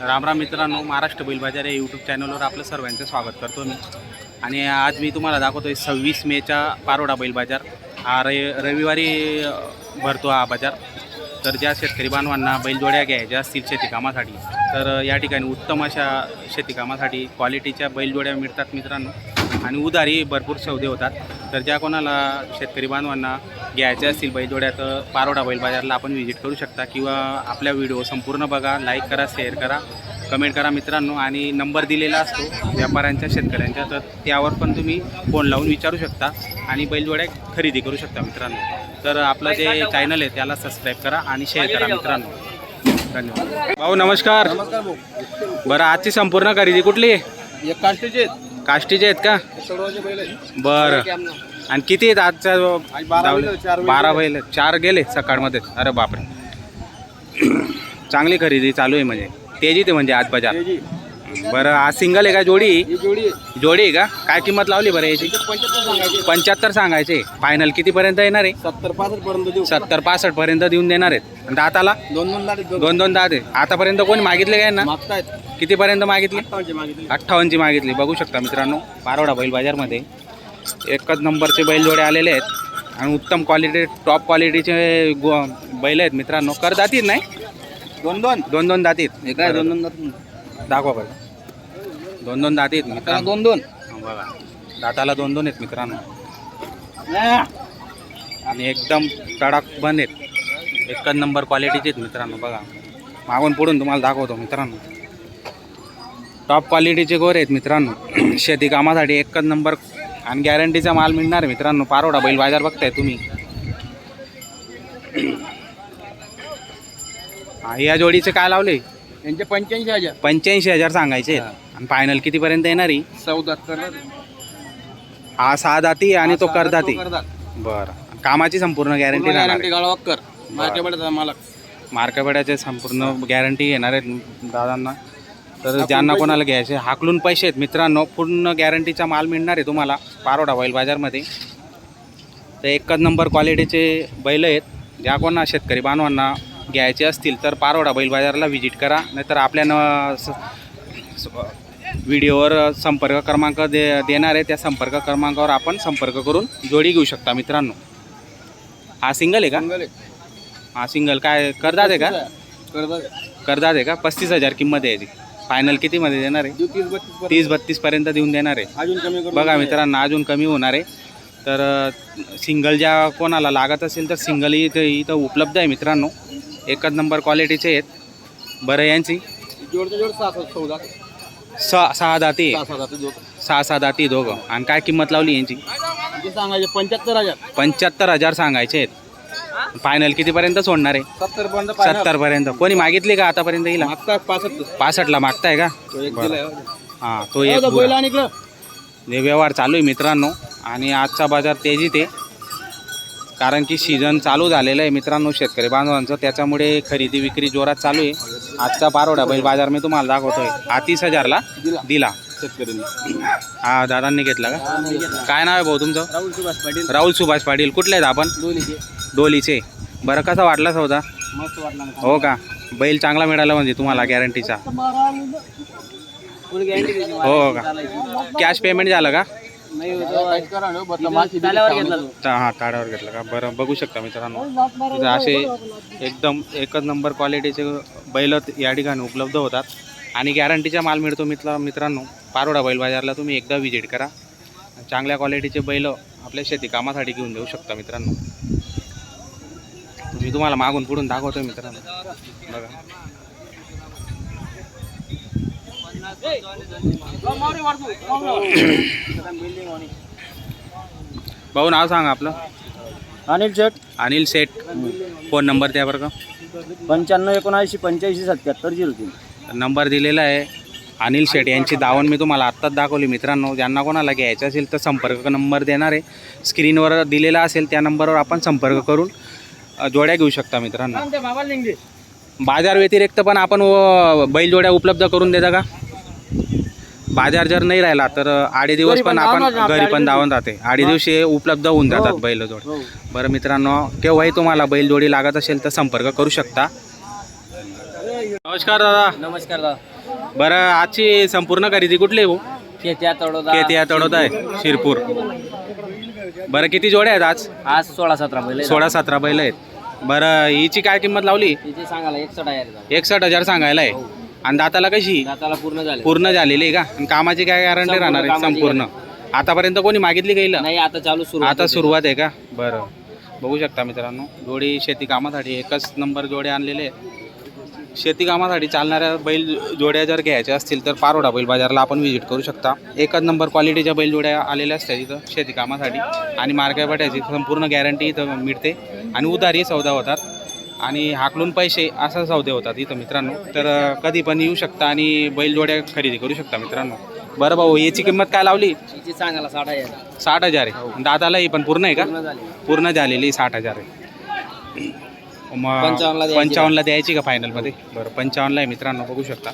राम राम मित्रांनो महाराष्ट्र बैल बाजार या यूट्यूब चॅनलवर आपलं सर्वांचं स्वागत करतो मी. आणि आज मी तुम्हाला दाखवतो आहे सव्वीस मेचा पारोडा बैल बाजार. हा रे रविवारी भरतो हा बाजार. तर ज्या शेतकरी बांधवांना बैलजोड्या घ्यायच्या असतील शेतीकामासाठी तर या ठिकाणी उत्तम अशा शेतीकामासाठी क्वालिटीच्या बैलजोड्या मिळतात मित्रांनो. आणि उधारी भरपूर सौदे होतात. तर ज्या कोणाला शेतकरी बांधवांना घ्यायचे असतील बैलजोड्या तर पारोडा बैल बाजारला आपण व्हिजिट करू शकता किंवा आपल्या व्हिडिओ संपूर्ण बघा लाईक करा शेअर करा कमेंट करा मित्रांनो. आणि नंबर दिलेला असतो व्यापाऱ्यांच्या शेतकऱ्यांच्या तर त्यावर पण तुम्ही फोन लावून विचारू शकता आणि बैलजोड्या खरेदी करू शकता मित्रांनो. तर आपलं जे चॅनल आहे त्याला सबस्क्राईब करा आणि शेअर करा मित्रांनो. धन्यवाद. भाऊ नमस्कार. नमस्कार भाऊ. बरं आजची संपूर्ण खरेदी कुठली आहे? एक काष्टीचे काष्टीचे आहेत का? सडवाचे बैल आहे. बरं. आणि किती आहेत आजच्या बारा बैल, चार बारा बैल चार गेले सकाळमध्ये. अरे बापरे. चांगली खरेदी चालू आहे म्हणजे. तेजी ते म्हणजे आज बाजार. तेजी. बरं आज सिंगल आहे का जोडी? जोडी आहे. जोडी आहे का? काय किंमत लावली बरं याची? पंच्याहत्तर सांगायचे. फायनल कितीपर्यंत येणार आहे? सत्तर पासष्ट पर्यंत देऊ. सत्तर पासष्ट पर्यंत देऊन देणार आहेत. आणि दाताला? दोन दोन लाख दोन. दोन दोन दात आहे आतापर्यंत कोणी मागितले काय ना मागतायत. कितीपर्यंत मागितले? अठ्ठावन्नचे मागितले. अठ्ठावन्नची मागितली. बघू शकता मित्रांनो पारोडा बैल बाजारमध्ये. एकच नंबरचे बैल जोडे आलेले आहेत. आणि उत्तम क्वालिटी टॉप क्वालिटीचे गो बैल आहेत मित्रांनो. कर दातीत नाही? दोन दोन. दोन दोन दातीत. हे काय दोन दोन दात दाखवा बरं. दोन दोन दातीत त्याला मित्रांनो. दोन दोन. बघा. दाताला दोन दोन आहेत मित्रांनो. आणि एकदम कडक बंद आहेत. एकच नंबर क्वालिटीचे आहेत मित्रांनो बघा. मागून पुढून तुम्हाला दाखवतो मित्रांनो. टॉप क्वालिटीचे गोरे आहेत मित्रांनो. शेती कामासाठी एकच नंबर आणि गॅरंटीचा माल मिळणार आहे मित्रांनो. पारोडा बैल बाजार बघताय तुम्ही. या जोडीचे काय लावले? यांचे पंच्याऐंशी हजार. पंच्याऐंशी हजार सांगायचे आहेत. आणि फायनल कितीपर्यंत येणार आहे चौदा हा सहा दाती आणि तो करदाती बरं. कामाची संपूर्ण गॅरंटी गॅरंटी गाळा कर. मार्केटमध्ये मालक. मार्केटचे संपूर्ण गॅरंटी येणार आहेत दादांना. तर ज्यांना कोणाला घ्यायचे हाकलून पैसे आहेत. मित्रांनो पूर्ण गॅरंटीचा माल मिळणार आहे तुम्हाला पारोडा बैल बाजारमध्ये. तर एकच नंबर क्वालिटीचे बैल आहेत. ज्या कोणा शेतकरी बांधवांना घ्यायचे असतील तर पारोडा बैल बाजारला व्हिजिट करा. नाहीतर आपल्या न व्हिडिओवर संपर्क क्रमांक दे देणार आहे. त्या संपर्क क्रमांकावर आपण संपर्क करून जोडी घेऊ शकता मित्रांनो. हा सिंगल आहे का. हा सिंगल काय करदात आहे का? करदात आहे. का? पस्तीस हजार किंमत आहे याची. फायनल कितीमध्ये देणार आहे? तीस बत्तीस पर्यंत. तीस बत्तीस पर्यंत देऊन देणार आहे. अजून कमी बघा मित्रांनो अजून कमी होणार आहे. तर सिंगल ज्या कोणाला लागत असेल तर सिंगल इथं इथं उपलब्ध आहे मित्रांनो. एकच नंबर क्वालिटीचे आहेत. बरं यांची? जोडच्या जोड सहा चौदा. सहा सहा दाती सहा. सहा दाती दोघं. आणि काय किंमत लावली यांची? किती सांगायचे पंच्याहत्तर हजार. पंच्याहत्तर हजार सांगायचे आहेत. फायनल कितीपर्यंत सोडणार आहे? सत्तर पर्यंत सत्तर पर्यंत कोणी मागितली का आतापर्यंत येईल मागता पासष्ट. पासष्टला मागताय का? तो एक बरं. दिलाय हां तो एक बैल बुरा. आणि इकडं. हे व्यवहार चालू आहे मित्रांनो. आणि आजचा बाजार तेजीत आहे. कारण की सीझन चालू झालेलं आहे मित्रांनो शेतकरी बांधवांचं. त्याच्यामुळे खरेदी विक्री जोरात चालू आहे. आजचा पारोडा बैल बाजार मी तुम्हाला दाखवतोय. हा तीस हजारला दिला. शेतकऱ्यांनी हा दादांनी घेतला का? काय नाव आहे भाऊ तुमचं? राहुल सुभाष पाटील. राहुल सुभाष पाटील. कुठले आहेत आपण? दोन्हीचे डोलीचे. बरं कसा वाटला सौदा? मस्त वाटला ना. हो का? बैल चांगला मिळाला म्हणजे तुम्हाला गॅरंटीचा फुल. हो का? कॅश पेमेंट झालं का? हा ताड्यावर घेतलं का? बरं बघू शकता मित्रांनो. इथं असे एकदम एकच नंबर क्वालिटीचे बैल या ठिकाणी उपलब्ध होतात. आणि गॅरंटीचा माल मिळतो मित्र मित्रांनो. पारोडा बैल बाजारला तुम्ही एकदा व्हिजिट करा. चांगल्या क्वालिटीचे बैल आपल्या शेती कामासाठी घेऊन देऊ शकता मित्रांनो. मी तुम्हाला मागून पुढून दाखवतोय मित्रांनो. बघा. भाऊ नाव सांगा आपलं. अनिल शेठ. अनिल सेठ फोन नंबर त्या बरं का. पंच्याण्णव एकोणऐंशी पंच्याऐंशी सत्याहत्तर झिरो तीन. नंबर दिलेला आहे. अनिल शेट यांची दावण मी तुम्हाला आत्ताच दाखवली. मित्रांनो ज्यांना कोणाला घ्यायचं असेल तर संपर्क नंबर देणार आहे. स्क्रीनवर दिलेला असेल त्या नंबरवर आपण संपर्क करून अ, जोड्या घेऊ शकता मित्रांनो. बाजार व्यतिरिक्त पण आपण व बैल जोड्या उपलब्ध करून देता का? बाजार जर नाही राहिला तर आडे दिवस पण पण आपण घरी आडे पण. धावून जाते. आडे दिवशी उपलब्ध होऊन जातात हो. बैल जोड बरं मित्रांनो केव्हाही तुम्हाला बैल जोडी लागत असेल तर संपर्क करू शकता. नमस्कार दादा. नमस्कार दादा. बरं आजची संपूर्ण खरेदी कुठली आहे भाऊ केत्या तडोदा. केती या तडोद आहे शिरपूर. बरं किती जोड्या आहेत आज? आज सोळा सतरा बैल सोळा सतरा बैल आहेत. बरं हिची काय किंमत लावली? सांगायला एकसठ आहे. एकसष्ट हजार सांगायला आहे. आणि दाताला कशी? दाताला पूर्ण झाले. पूर्ण झालेली आहे का? आणि कामाची काय गॅरंटी राहणार आहे? कामाची संपूर्ण. आतापर्यंत कोणी मागितली गेलं नाही आता चालू सुरू आता सुरुवात आहे का? बरं. बघू शकता मित्रांनो जोडी शेती कामासाठी एकच नंबर जोडे आणलेले आहेत. शेती कामासाठी चालणाऱ्या बैल जोड्या जर घ्यायच्या असतील तर पारोडा बैल बाजारला आपण व्हिजिट करू शकता. एकच नंबर क्वालिटीच्या बैल जोड्या आलेल्या असतात इथं शेती कामासाठी. आणि मार्केटची संपूर्ण गॅरंटी इथं मिळते. आणि उधारी सौदा होतात. आणि हाकलून पैसे असं सौदे होतात इथं मित्रांनो. तर कधी पण येऊ शकता आणि बैल जोड्या खरेदी करू शकता मित्रांनो. बरं भाऊ याची किंमत काय लावली? सांगायला साठ आहे साठ हजार आहे. दादालाही पण पूर्ण आहे का? पूर्ण झाले. पूर्ण झालेली साठ हजार आहे. मग पंचावन्नला द्यायची. पंचावन्नला द्यायची का फायनलमध्ये? बरं पंचावन्नला आहे मित्रांनो बघू शकता.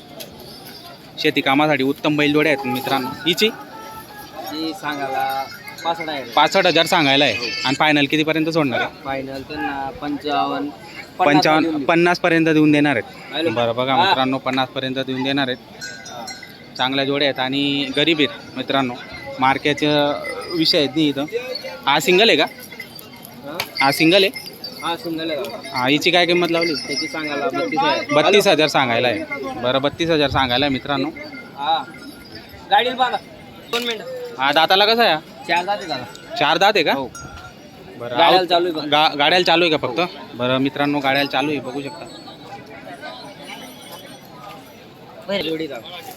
शेती कामासाठी उत्तम बैलजोड्या आहेत मित्रांनो. हिची? ती सांगायला पासष्ट आहे पासष्ट हजार सांगायला आहे. आणि फायनल कितीपर्यंत सोडणार आहे? फायनल त्यांना पंचावन्न. पंचावन्न पन्नासपर्यंत देऊन देणार आहेत. बरं बघा. मित्रांनो पन्नासपर्यंत देऊन देणार आहेत. चांगल्या जोड्या आहेत आणि गरीब आहेत मित्रांनो. मार्केटचे विषय आहेत नाही इथं. हा सिंगल आहे का? हा सिंगल आहे? हा सिंगल आहे. हा हिची काय किंमत लावली? त्याची सांगायला बत्तीस आहे. बत्तीस हजार सांगायला आहे. बरं बत्तीस हजार सांगायला आहे मित्रांनो. हा. दोन मिनिटं. हा दाताला कसं आहे? चार जाते दादा. चार दात आहे का? हो. बरं. गाड्याला चालू आहे का? गा गाड्याला चालू आहे का फक्त? बरं मित्रांनो गाड्याला चालू आहे बघू शकता. जोडी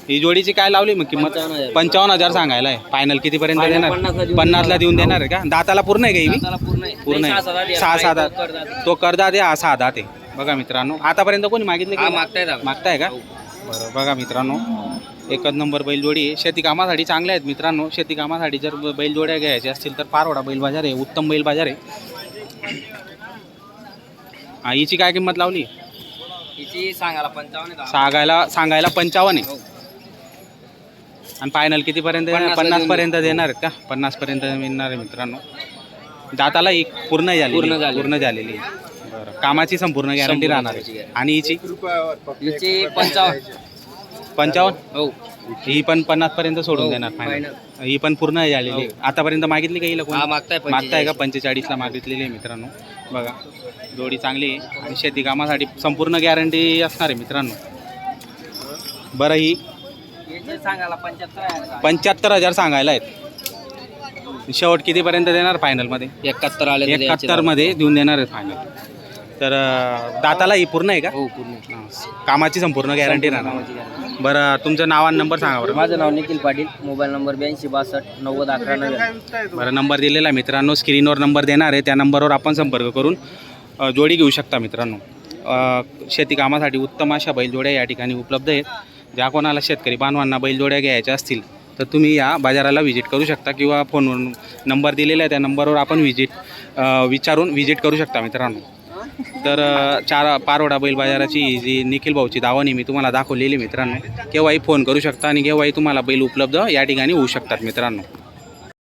ही जोडीची काय लावली? मग किंमत? पंचावन्न हजार. पंचावन्न हजार सांगायला आहे. फायनल कितीपर्यंत Final देणार? पन्नासला देऊन पन्नासला देऊन देणार आहे का? दाताला पूर्ण आहे का ही? दाताला पूर्ण आहे. पूर्ण नाही, आहे. सहा सात कर. तो करदा दे हा सहा दात आहे. बघा मित्रांनो आतापर्यंत कोणी मागितले हा का? मागताय मागताय का? हो. बरं बघा मित्रांनो. एकच नंबर बैलजोडी आहे. शेती कामासाठी चांगल्या आहेत मित्रांनो. शेती कामासाठी जर बैलजोड्या घ्यायच्या असतील तर पारवडा बैल बाजार आहे उत्तम बैल बाजार आहे. हा हिची काय किंमत लावली? सांगायला पंचावन्न. सांगायला सांगायला पंचावन्न आहे. हो. आणि फायनल कितीपर्यंत पन्नास पर्यंत देणार का? पन्नास पर्यंत मिळणार आहे मित्रांनो. दाताला एक पूर्ण झालेली पूर्ण. पूर्ण झालेली आहे. बरं. कामाची संपूर्ण गॅरंटी राहणार आहे. आणि हिची? पंचावन्न. पंचावन्न हो ही पण पन्नास पर्यंत सोडून हो, देणार फायनल final. ही पण पूर्ण झालेली आहे. हो. आतापर्यंत मागितली का हिला कोणी? हा मागताय मागताय का 45. पंचेचाळीसला मागितलेली आहे मित्रांनो बघा जोडी चांगली आहे आणि शेती कामासाठी संपूर्ण गॅरंटी असणार आहे मित्रांनो बरं ही सांगायला पंच्याहत्तर आहे हजार सांगायला आहेत शेवट कितीपर्यंत देणार फायनलमध्ये एकाहत्तर आले तर द्यायचे एकाहत्तरमध्ये देऊन देणार आहेत फायनल तर अं, दाताला ही पूर्ण आहे का. हो पूर्ण हां. कामाची संपूर्ण गॅरंटी राहणार. बरं तुमचं नाव आणि नंबर सांगा बरं. माझं नाव निखिल पाटील मोबाईल नंबर ब्याऐंशी बासष्ट नव्वद अकरा नव्याण्णव बरं नंबर दिलेला आहे मित्रांनो स्क्रीनवर नंबर देणार आहे त्या नंबरवर आपण संपर्क करून अ, जोडी घेऊ शकता मित्रांनो. अ, शेती कामासाठी उत्तम अशा बैलजोड्या या ठिकाणी उपलब्ध आहेत. ज्या कोणाला शेतकरी बांधवांना बैलजोड्या घ्यायच्या असतील तर तुम्ही या बाजाराला व्हिजिट करू शकता किंवा फोनवरून नंबर दिलेला आहे त्या नंबरवर आपण व्हिजिट विचारून व्हिजिट करू शकता मित्रांनो. तर चार पारोडा बैल बाजाराची जी निखिल भाऊची दावणी मी तुम्हाला दाखवलेली मित्रांनो. केव्हाही फोन करू शकता आणि केव्हाही तुम्हाला बैल उपलब्ध या ठिकाणी होऊ शकतात मित्रांनो.